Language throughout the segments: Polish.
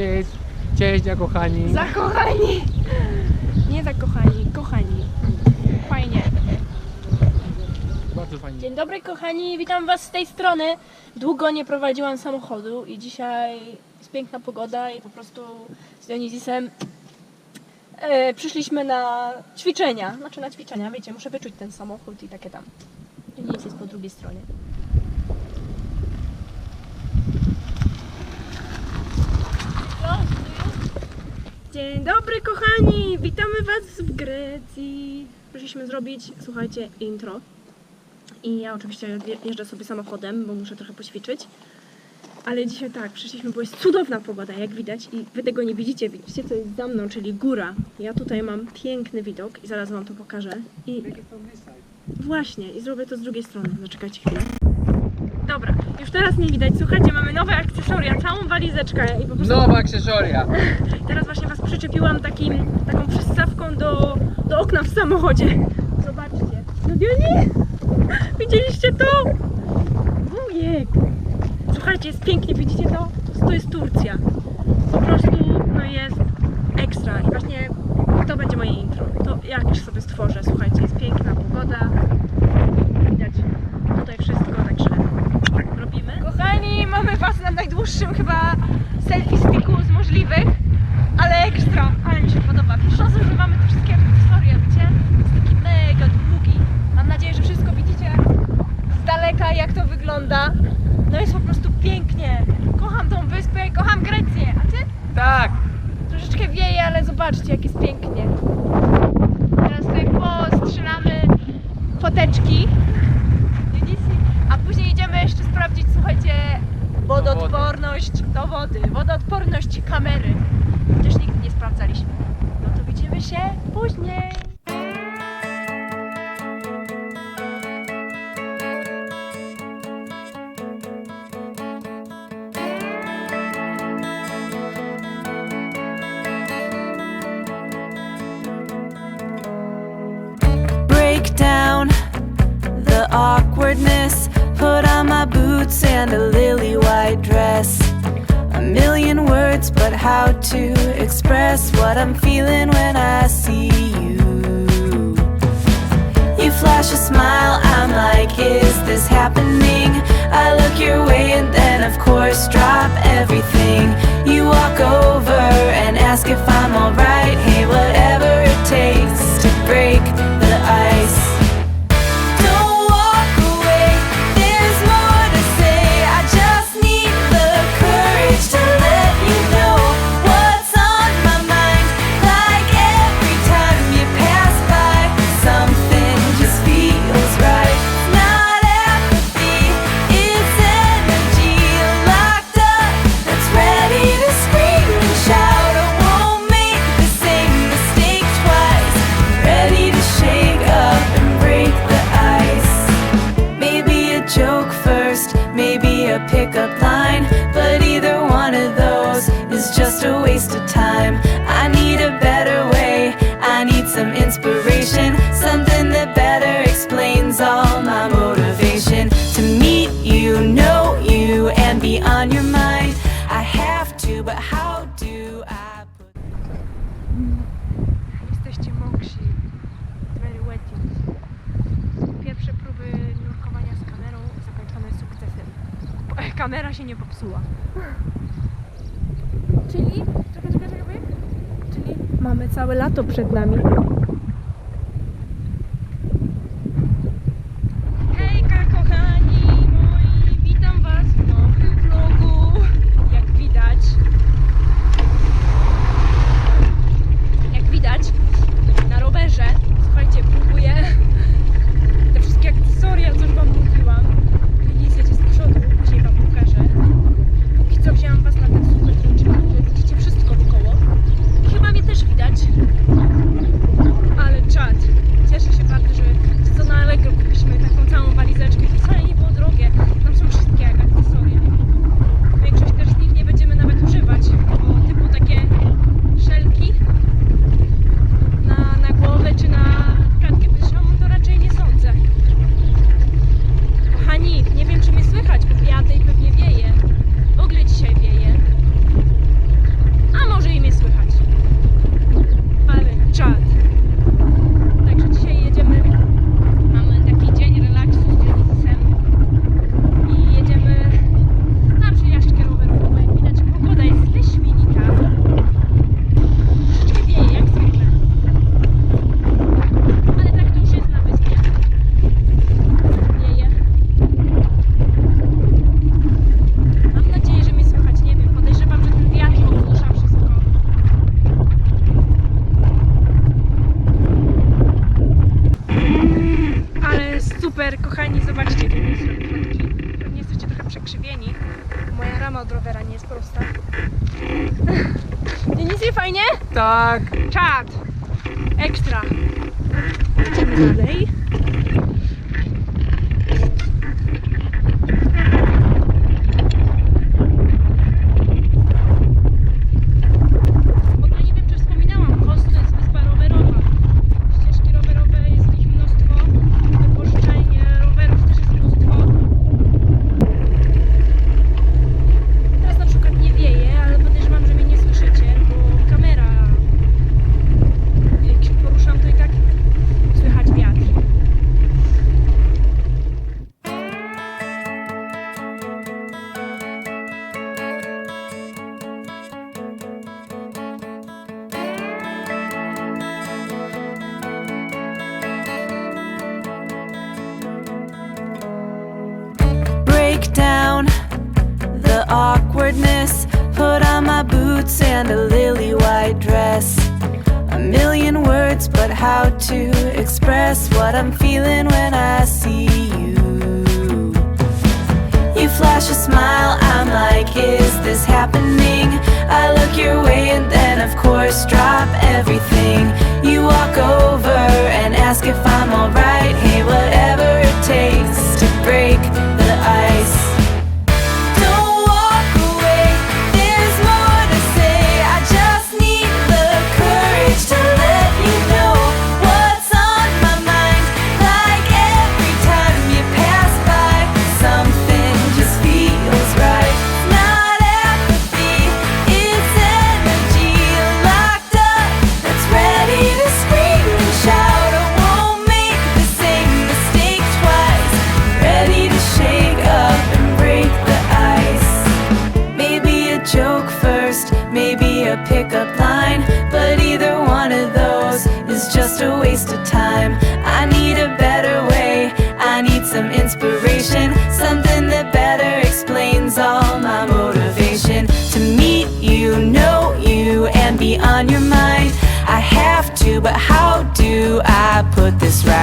Cześć, cześć, kochani. Zakochani! Nie zakochani, kochani. Fajnie. Bardzo fajnie. Dzień dobry kochani, witam was z tej strony. Długo nie prowadziłam samochodu i dzisiaj jest piękna pogoda i po prostu z Dionizisem e, przyszliśmy na ćwiczenia. Znaczy na ćwiczenia, wiecie, muszę wyczuć ten samochód i takie tam. Dionizis jest po drugiej stronie. Dzień dobry kochani, witamy was w Grecji. Przyszliśmy zrobić, słuchajcie, intro. I ja oczywiście je- jeżdżę sobie samochodem, bo muszę trochę poćwiczyć. Ale dzisiaj tak, przyszliśmy, bo jest cudowna pogoda, jak widać. I wy tego nie widzicie, widzicie co jest za mną, czyli góra. Ja tutaj mam piękny widok i zaraz wam to pokażę. I właśnie, i zrobię to z drugiej strony. Zaczekajcie chwilę. Już teraz nie widać. Słuchajcie, mamy nowe akcesoria, całą walizeczkę i po prostu Nowa akcesoria. Teraz właśnie Was przyczepiłam takim, taką przystawką do, do okna w samochodzie. Zobaczcie. No Dioni? Widzieliście to? Wujek. Słuchajcie, jest pięknie, widzicie to? To jest Turcja. Po prostu no jest ekstra. I właśnie to będzie moje intro. To jak już sobie stworzę. Słuchajcie, jest piękna pogoda. Widać tutaj wszystko, także robimy. Kochani, mamy Was na najdłuższym chyba selfie sticku z możliwych. Ale ekstra, ale mi się podoba. Pierwszy raz używamy te wszystkie akcesoria, wiecie? Jest taki mega długi. Mam nadzieję, że wszystko widzicie z daleka, jak to wygląda. No jest po prostu pięknie. Kocham tą wyspę i kocham Grecję. A ty? Tak. Troszeczkę wieje, ale zobaczcie, jak jest pięknie. Teraz tutaj postrzelamy foteczki. A później idziemy jeszcze sprawdzić, słuchajcie, wodoodporność do wody, wodoodporność kamery. Chociaż nigdy nie sprawdzaliśmy. No to widzimy się później. My boots and a lily white dress. A million words, but how to express what I'm feeling when I see you. You flash a smile, I'm like, is this happening? I look your way and then, of course, drop everything. You walk over and ask if Popsuła. Czyli? Czekaj, czekaj, czekaj. Czyli mamy całe lato przed nami. Tak. Czad. Ekstra. Idziemy dalej. boots and a lily white dress. A million words, but how to express what I'm feeling when I see you. You flash a smile, I'm like, is this happening? I look your way and then, of course, drop everything. You walk over.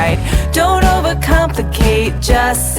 right. Don't overcomplicate, just